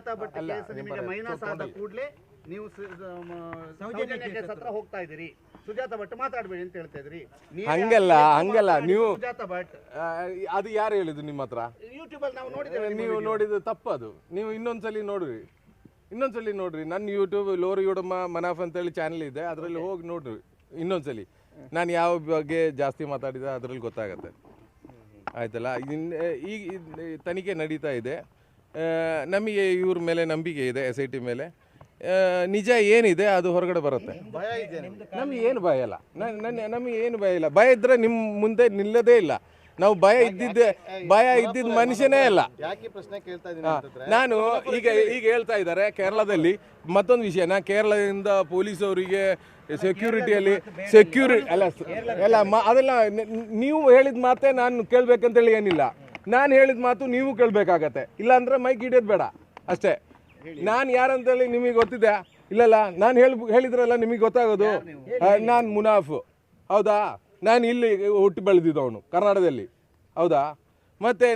Sujata but case ನಿಮಗೆ minus ಆದ ಕೂಡಲೇ ನೀವು ಸೌಜನ್ಯಕ್ಕೆ ಸತ್ರ ಸೌಜನ್ಯ ಕೇಸ್ ಹತ್ರ ಹೋಗ್ತಾ ಇದ್ದೀರಿ. ಸುಜಾತ ಭಟ್ ಮಾತಾಡ್ಬೇಡಿ ಅಂತ ಹೇಳ್ತಾ ಇದ್ರಿ. ಹಂಗಲ್ಲ, ಹಂಗಲ್ಲ, ನೀವು- ಸುಜಾತ ಭಟ್? ಅದು ಯಾರು ಹೇಳಿದ್ರು ನಿಮ್ಮ ಹತ್ರ? ಯೂಟ್ಯೂಬ್ ಅಲ್ಲಿ ನಾವು ನೋಡಿದ್ದೇವೆ ನೀವು. ನೋಡಿದ್ದು ತಪ್ಪದು. ನೀವು ಇನ್ನೊಂದ್ಸಲಿ ನೋಡ್ರಿ. ಇನ್ನೊಂದ್ಸಲಿ ನೋಡ್ರಿ. ನನ್ನ ಯೂಟ್ಯೂಬ್ ಲೋರಿ ಯುಡಮ್ಮ ಮನಾಫ್ ಅಂತ ಹೇಳಿ ಚಾನಲ್ ಇದೆ. ಅದರಲ್ಲಿ ಹೋಗಿ ನೋಡ್ರಿ. ಇನ್ನೊಂದ್ಸಲಿ. ನಾನು ಯಾವ ಬಗ್ಗೆ ಜಾಸ್ತಿ ಮಾತಾಡಿದ ಅದರಲ್ಲಿ ಗೊತ್ತಾಗತ್ತೆ. ಆಯ್ತಲ್ಲ? ಈಗ ತನಿಖೆ ನಡೀತಾ ಇದೆ. ನಮಗೆ ಇವ್ರ ಮೇಲೆ ನಂಬಿಕೆ ಇದೆ ಎಸ್ ಐ ಟಿ ಮೇಲೆ. ನಿಜ ಏನಿದೆ ಅದು ಹೊರಗಡೆ ಬರುತ್ತೆ. ಭಯ ಇದೆ ನಮಗೆ. ಏನು ಭಯ ಇಲ್ಲ. ನಮಗೆ ಏನು ಭಯ ಇಲ್ಲ. ಭಯ ಇದ್ರೆ ನಿಮ್ಮ ಮುಂದೆ ನಿಲ್ಲದೇ ಇಲ್ಲ. ನಾವು ಭಯ ಇದ್ದಿದ್ದೆ ಭಯ ಇದ್ದಿದ್ದ ಮನುಷ್ಯನೇ ಅಲ್ಲ ಯಾಕೆ ಪ್ರಶ್ನೆ ಕೇಳ್ತಾ ಇದ್ದೀನಿ ಅಂತಂದ್ರೆ? ನಾನು ಈಗ ಈಗ ಹೇಳ್ತಾ ಇದ್ದಾರೆ ಕೇರಳದಲ್ಲಿ ಮತ್ತೊಂದು ವಿಷಯ. ನಾ ಕೇರಳದಿಂದ ಪೊಲೀಸ್ ಅವರಿಗೆ ಸೆಕ್ಯೂರಿಟಿಯಲ್ಲಿ ಸೆಕ್ಯೂರಿ ಅಲ್ಲ ಅಲ್ಲ ಮ- ಅದೆಲ್ಲ ನೀವು ಹೇಳಿದ ಮಾತೇ ನಾನು ಕೇಳ್ಬೇಕಂತೇಳಿ ಏನಿಲ್ಲ. ನಾನು ಹೇಳಿದ ಮಾತು ನೀವು ಕೇಳಬೇಕಾಗತ್ತೆ. ಇಲ್ಲಾಂದ್ರೆ ಮೈಕ್ ಹಿಡಿಯೋದು ಬೇಡ. ಅಷ್ಟೇ. ನಾನು ಯಾರಂತೇಳಿ ನಿಮಗೆ ಗೊತ್ತಿದೆ ಇಲ್ಲಲ್ಲ ನಾನು ಹೇಳಿ ಹೇಳಿದ್ರಲ್ಲ ನಿಮಗೆ ಗೊತ್ತಾಗೋದು? ನಾನು ಮುನಾಫು. ಹೌದಾ? ನಾನು ಇಲ್ಲಿ ಹುಟ್ಟಿ ಬೆಳೆದಿದ್ದವನು ಕರ್ನಾಟಕದಲ್ಲಿ. ಹೌದಾ? ಮತ್ತೆ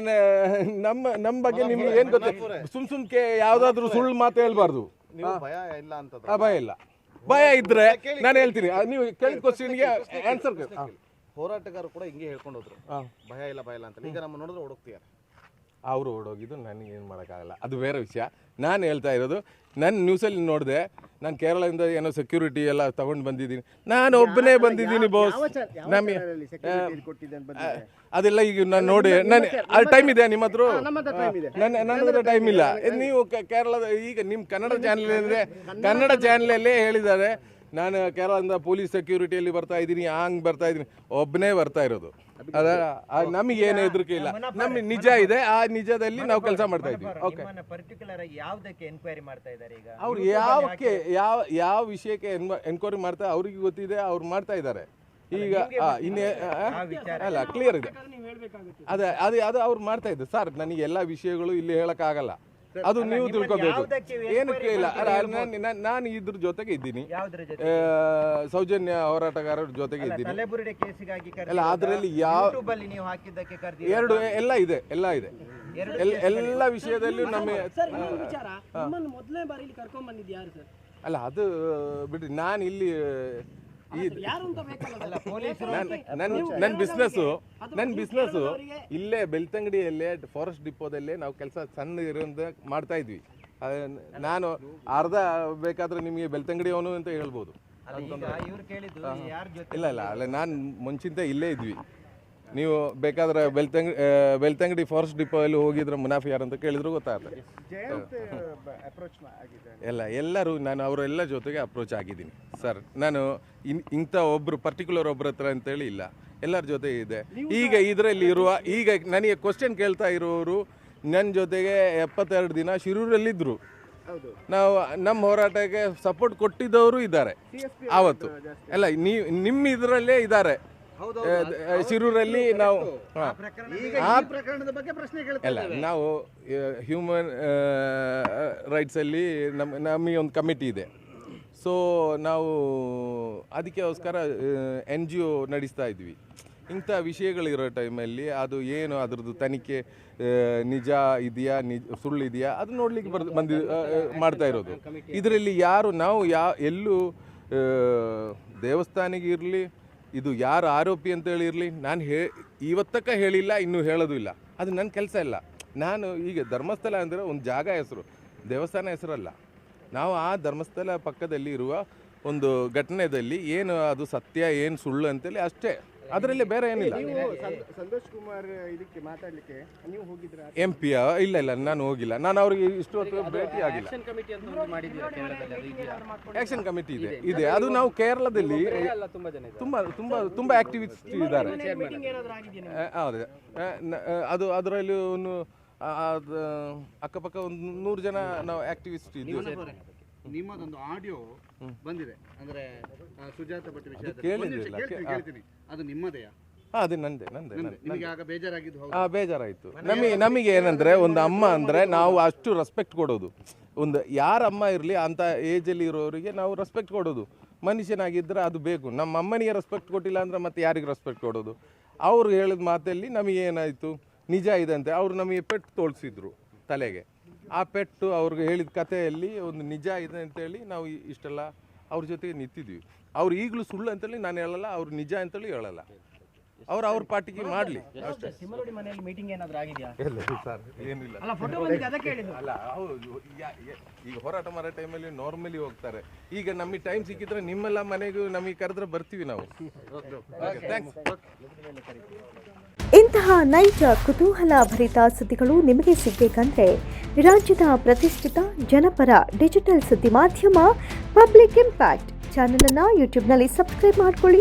ನಮ್ಮ ನಮ್ಮ ಬಗ್ಗೆ ನಿಮ್ಗೆ ಏನು ಗೊತ್ತ? ಸುಮ್ ಸುಮ್ಕೆ ಯಾವ್ದಾದ್ರು ಸುಳ್ಳು ಮಾತು ಹೇಳ್ಬಾರ್ದು. ಭಯ ಇಲ್ಲ ಭಯ ಇಲ್ಲ. ಭಯ ಇದ್ರೆ ನಾನು ಹೇಳ್ತೀನಿ. ನೀವು ಕೇಳಿದ ಕ್ವಶನ್ಗೆ ಆನ್ಸರ್ ಹೋರಾಟಗಾರರು ಕೂಡ ಹಿಂಗೆ ಹೇಳ್ಕೊಂಡು ಹೋದ್ರು ಭಯ ಇಲ್ಲ ಭಯ ಇಲ್ಲ ಅಂತ ಈಗ ನಮ್ಮ ನೋಡಿದ್ರೆ ಹುಡುಕ್ತಿದ್ದಾರೆ. ಅವರು ಓಡೋಗಿದ್ದು ನನಗೆ ಏನು ಮಾಡೋಕ್ಕಾಗಲ್ಲ. ಅದು ಬೇರೆ ವಿಷಯ. ನಾನು ಹೇಳ್ತಾ ಇರೋದು ನನ್ನ ನ್ಯೂಸಲ್ಲಿ ನೋಡಿದೆ ನಾನು ಕೇರಳದಿಂದ ಏನೋ ಸೆಕ್ಯೂರಿಟಿ ಎಲ್ಲ ತಗೊಂಡು ಬಂದಿದ್ದೀನಿ. ನಾನು ಒಬ್ಬನೇ ಬಂದಿದ್ದೀನಿ ಬಾಸ್ ನಮಗೆ ಅದೆಲ್ಲ ಈಗ ನಾನು ನೋಡಿ ನಾನು ಅದು ಟೈಮ್ ಇದೆಯಾ ನಿಮ್ಮ ಹತ್ರ? ನನ್ನ ನನ್ನ ಹತ್ರ ಟೈಮ್ ಇಲ್ಲ. ನೀವು ಕ- ಕೇರಳದ ಈಗ ನಿಮ್ಮ ಕನ್ನಡ ಚಾನಲ್ ಏನಿದೆ ಕನ್ನಡ ಚಾನಲಲ್ಲೇ ಹೇಳಿದ್ದಾರೆ. ನಾನು ಕೇರಳದಿಂದ ಪೊಲೀಸ್ ಸೆಕ್ಯೂರಿಟಿಯಲ್ಲಿ ಬರ್ತಾ ಇದ್ದೀನಿ ಹಂಗೆ ಬರ್ತಾ ಇದ್ದೀನಿ. ಒಬ್ಬನೇ ಬರ್ತಾ ಇರೋದು. ಅದ ನಮಗೆ ಏನು ಹೆದರಿಕೆ ಇಲ್ಲ ನಮ್ಗೆ ನಿಜ ಇದೆ ಆ ನಿಜದಲ್ಲಿ ನಾವು ಕೆಲಸ ಮಾಡ್ತಾ ಇದ್ದೀವಿ. ಓಕೆ ಪರ್ಟಿಕ್ಯುಲರ್ ಆಗಿ ಯಾವ್ದಕ್ಕೆ ಎನ್ಕ್ವೈರಿ ಮಾಡ್ತಾ ಇದ್ದಾರೆ ಈಗ? ಅವ್ರು ಯಾವಕ್ಕೆ ಯಾವ ಯಾವ ವಿಷಯಕ್ಕೆ ಎನ್ಕ್ವೈರಿ ಮಾಡ್ತಾ ಅವ್ರಿಗೆ ಗೊತ್ತಿದೆ ಅವ್ರು ಮಾಡ್ತಾ ಇದ್ದಾರೆ. ಈಗ ಆ, ಇನ್ನೇ ಆ, ಅಲ್ಲ ಕ್ಲಿಯರ್ ಇದೆ. ಅದೇ ಅದು ಅದು ಅವ್ರು ಮಾಡ್ತಾ ಇದ್ದಾರೆ. ಸರ್ ನನಗೆ ಎಲ್ಲ ವಿಷಯಗಳು ಇಲ್ಲಿ ಹೇಳಕ್ಕಾಗಲ್ಲ. ಅದು ನೀವು ತಿಳ್ಕೊಬೇಕು. ಏನು ಏನಕ್ಕೆ ಇಲ್ಲ ನಾನು- ಇದ್ರ ಜೊತೆಗೆ ಇದ್ದೀನಿ. ಸೌಜನ್ಯ ಹೋರಾಟಗಾರರ ಜೊತೆಗೆ ಇದ್ದೀನಿ. ಅಲ್ಲ ಅದರಲ್ಲಿ ಯಾವ ಎರಡು ಎಲ್ಲ ಇದೆ ಎಲ್ಲ ಇದೆ. ಎಲ್- ಎಲ್ಲ ವಿಷಯದಲ್ಲೂ ನಮ್ಮ ಮೊದಲನೇ ಬಾರಿ ಇಲ್ಲಿ ಕರ್ಕೊಂಡ್ ಬಂದಿದ್ದು ಯಾರು ಸರ್? ಅಲ್ಲ ಅದು ಬಿಡ್ರಿ ನಾನು ಇಲ್ಲಿ ನನ್ನ ಬಿಸ್ನೆಸ್ಸು ನನ್ನ ಬಿಸ್ನೆಸ್ಸು ಇಲ್ಲೇ ಬೆಳ್ತಂಗಡಿಯಲ್ಲೇ ಫಾರೆಸ್ಟ್ ಡಿಪೋದಲ್ಲೇ ನಾವು ಕೆಲಸ ಸಣ್ಣ ಇರೋದ ಮಾಡ್ತಾ ಇದ್ವಿ. ನಾನು ಅರ್ಧ ಬೇಕಾದ್ರೆ ನಿಮಗೆ ಬೆಳ್ತಂಗಡಿ ಅವನು ಅಂತ ಹೇಳ್ಬೋದು. ಇಲ್ಲ ಇಲ್ಲ ಅಲ್ಲ ನಾನು ಮುಂಚಿಂತ ಇಲ್ಲೇ ಇದ್ವಿ. ನೀವು ಬೇಕಾದ್ರೆ ಬೆಲ್ತಂಗಡಿ ಬೆಲ್ತಂಗಡಿ ಬೆಳ್ತಂಗಡಿ ಫಾರೆಸ್ಟ್ ಡಿಪೋ ಅಲ್ಲಿ ಹೋಗಿದ್ರೆ ಮುನಾಫಿ ಯಾರು ಅಂತ ಕೇಳಿದ್ರು ಗೊತ್ತಾಗುತ್ತೆ ಎಲ್ಲ ಎಲ್ಲರೂ ನಾನು ಅವರೆಲ್ಲ ಜೊತೆಗೆ ಅಪ್ರೋಚ್ ಆಗಿದ್ದೀನಿ. ಸರ್ ನಾನು ಇನ್ ಇಂಥ ಒಬ್ರು ಪರ್ಟಿಕ್ಯುಲರ್ ಒಬ್ರ ಹತ್ರ ಅಂತೇಳಿ ಇಲ್ಲ. ಎಲ್ಲರ ಜೊತೆ ಇದೆ. ಈಗ ಇದರಲ್ಲಿ ಇರುವ ಈಗ ನನಗೆ ಕ್ವಶನ್ ಕೇಳ್ತಾ ಇರೋರು ನನ್ನ ಜೊತೆಗೆ ಎಪ್ಪತ್ತೆರಡು ದಿನ ಶಿರೂರಲ್ಲಿದ್ದರು ನಾವು ನಮ್ಮ ಹೋರಾಟಕ್ಕೆ ಸಪೋರ್ಟ್ ಕೊಟ್ಟಿದ್ದವರು ಇದ್ದಾರೆ. ಆವತ್ತು. ಅಲ್ಲ ನೀವು ನಿಮ್ಮ ಇದರಲ್ಲೇ ಇದ್ದಾರೆ. ಶಿರೂರಲ್ಲಿ ನಾವು. ಆ ಪ್ರಕರಣದ ಬಗ್ಗೆ ಪ್ರಶ್ನೆ ಅಲ್ಲ ನಾವು ಹ್ಯೂಮನ್ ರೈಟ್ಸಲ್ಲಿ ನಮ್ಮ ನಮಗೆ ಒಂದು ಕಮಿಟಿ ಇದೆ. ಸೊ ನಾವು ಅದಕ್ಕೋಸ್ಕರ ಎನ್ ಜಿ ಒ ನಡೆಸ್ತಾ ಇದ್ವಿ. ಇಂಥ ವಿಷಯಗಳಿರೋ ಟೈಮಲ್ಲಿ ಅದು ಏನು ಅದರದ್ದು ತನಿಖೆ ನಿಜ ಇದೆಯಾ ನಿಜ ಸುಳ್ಳು ಇದೆಯಾ ಅದು ನೋಡ್ಲಿಕ್ಕೆ ಬರ್ ಬಂದಿ ಮಾಡ್ತಾ ಇರೋದು. ಇದರಲ್ಲಿ ಯಾರು ನಾವು ಯಾ ಎಲ್ಲೂ ದೇವಸ್ಥಾನಿಗಿರಲಿ ದೇವಸ್ಥಾನಿಗೆ ಇರಲಿ ಇದು ಯಾರು ಆರೋಪಿ ಅಂತೇಳಿ ಇರಲಿ, ನಾನು ಹೇ, ಇವತ್ತಕ್ಕ ಹೇಳಿಲ್ಲ, ಇನ್ನೂ ಹೇಳೋದು ಇಲ್ಲ. ಅದು ನನ್ನ ಕೆಲಸ ಇಲ್ಲ. ನಾನು ಈಗ ಧರ್ಮಸ್ಥಳ ಅಂದರೆ ಒಂದು ಜಾಗ ಹೆಸರು, ದೇವಸ್ಥಾನ ಹೆಸರಲ್ಲ. ನಾವು ಆ ಧರ್ಮಸ್ಥಳ ಪಕ್ಕದಲ್ಲಿ ಇರುವ ಒಂದು ಘಟನೆಯಲ್ಲಿ ಏನು ಅದು ಸತ್ಯ, ಏನು ಸುಳ್ಳು ಅಂತೇಳಿ ಅಷ್ಟೇ. ಅದರಲ್ಲಿ ಬೇರೆ ಏನಿಲ್ಲ. ಸಂತೋಷ್ ಕುಮಾರ್ ಇದಕ್ಕೆ ಮಾತಾಡ್ಲಿಕ್ಕೆ ನೀವು ಹೋಗಿದ್ರ? ಎಂ ಪಿ ಇಲ್ಲ ಇಲ್ಲ ನಾನು ಹೋಗಿಲ್ಲ. ನಾನು ಅವ್ರಿಗೆ ಇಷ್ಟು ಹೊತ್ತು ಭೇಟಿ ಆಗಿಲ್ಲ. ಆಕ್ಷನ್ ಕಮಿಟಿ ಇದೆ. ಇದೆ. ಅದು ನಾವು ಕೇರಳದಲ್ಲಿ ತುಂಬಾ ಜನ ತುಂಬಾ ತುಂಬಾ ತುಂಬಾ ಆಕ್ಟಿವಿಸ್ಟ್ ಇದ್ದಾರೆ. ಹೌದು. ಅದು ಅದರಲ್ಲಿ ಒಂದು ಅದು ಅಕ್ಕಪಕ್ಕ ಒಂದು ನೂರು ಜನ ನಾವು ಆಕ್ಟಿವಿಸ್ಟ್ ಇದ್ದೀವಿ. ನಿಮ್ಮದೊಂದು ಆಡಿಯೋ ಬಂದಿದೆ. ಅಂದ್ರೆ ಸುಜಾತ ಭಟ್ ವಿಷಯ ಕೇಳ್ತೀನಿ, ಅದು ನಿಮ್ಮದೆಯಾ ಹಾ ಅದು ನಂದೆ ನಂದೆ ಆ ಬೇಜಾರಾಯ್ತು. ನಮಗೆ ನಮಗೆ ಏನಂದ್ರೆ ಒಂದು ಅಮ್ಮ ಅಂದ್ರೆ ನಾವು ಅಷ್ಟು ರೆಸ್ಪೆಕ್ಟ್ ಕೊಡೋದು. ಒಂದು ಯಾರ ಅಮ್ಮ ಇರಲಿ ಅಂತ ಏಜಲ್ಲಿ ಇರೋರಿಗೆ ನಾವು ರೆಸ್ಪೆಕ್ಟ್ ಕೊಡೋದು. ಮನುಷ್ಯನಾಗಿದ್ರೆ ಅದು ಬೇಕು. ನಮ್ಮ ಅಮ್ಮನಿಗೆ ರೆಸ್ಪೆಕ್ಟ್ ಕೊಟ್ಟಿಲ್ಲ ಅಂದ್ರೆ ಮತ್ತೆ ಯಾರಿಗೆ ರೆಸ್ಪೆಕ್ಟ್ ಕೊಡೋದು? ಅವ್ರು ಹೇಳಿದ ಮಾತಲ್ಲಿ ನಮಗೆ ಏನಾಯಿತು? ನಿಜ ಇದೆ ಅಂತೆ. ಅವ್ರು ನಮಗೆ ಪೆಟ್ಟು ತೋರಿಸಿದ್ರು ತಲೆಗೆ. ಆ ಪೆಟ್ಟು ಅವ್ರಿಗೆ ಹೇಳಿದ ಕಥೆಯಲ್ಲಿ ಒಂದು ನಿಜ ಇದೆ ಅಂತೇಳಿ ನಾವು ಇಷ್ಟೆಲ್ಲ ಅವ್ರ ಜೊತೆಗೆ ನಿಂತಿದ್ವಿ. ಅವ್ರು ಈಗಲೂ ಸುಳ್ಳು ಅಂತೇಳಿ ನಾನು ಹೇಳಲ್ಲ, ಅವ್ರು ನಿಜ ಅಂತೇಳಿ ಹೇಳಲ್ಲ. ಅವ್ರು ಅವ್ರ ಪಾರ್ಟಿಗೆ ಮಾಡಲಿ. ಅಷ್ಟೇ. ಸಿಮಲೋಡಿ ಮನೆಯಲ್ಲಿ ಮೀಟಿಂಗ್ ಏನಾದ್ರು ಆಗಿದೆಯಾ? ಇಲ್ಲ ಸರ್ ಏನಿಲ್ಲ. ಅಲ್ಲ ಫೋಟೋ ಬಂದಿದೆ ಅದಕ್ಕೆ ಹೇಳಿದ್ದು. ಅಲ್ಲ ಹೌದು ಯಾ- ಯಾ- ಈಗ ಹೋರಾಟ ಮಾಡೋ ಟೈಮಲ್ಲಿ ನಾರ್ಮಲಿ ಹೋಗ್ತಾರೆ. ಈಗ ನಮಗೆ ಟೈಮ್ ಸಿಕ್ಕಿದ್ರೆ ನಿಮ್ಮೆಲ್ಲ ಮನೆಗೂ ನಮಗೆ ಕರೆದ್ರೆ ಬರ್ತೀವಿ ನಾವು. ಥ್ಯಾಂಕ್ಸ್ ಇಂತಹ ನೈಜ ಕುತೂಹಲ ಭರಿತ ಸುದ್ದಿಗಳು ನಿಮಗೆ ಸಿಗಬೇಕಂದ್ರೆ ರಾಜ್ಯದ ಪ್ರತಿಷ್ಠಿತ ಜನಪರ ಡಿಜಿಟಲ್ ಸುದ್ದಿ ಮಾಧ್ಯಮ ಪಬ್ಲಿಕ್ ಇಂಪ್ಯಾಕ್ಟ್ ಚಾನಲನ್ನು ಯೂಟ್ಯೂಬ್ನಲ್ಲಿ ಸಬ್ಸ್ಕ್ರೈಬ್ ಮಾಡ್ಕೊಳ್ಳಿ.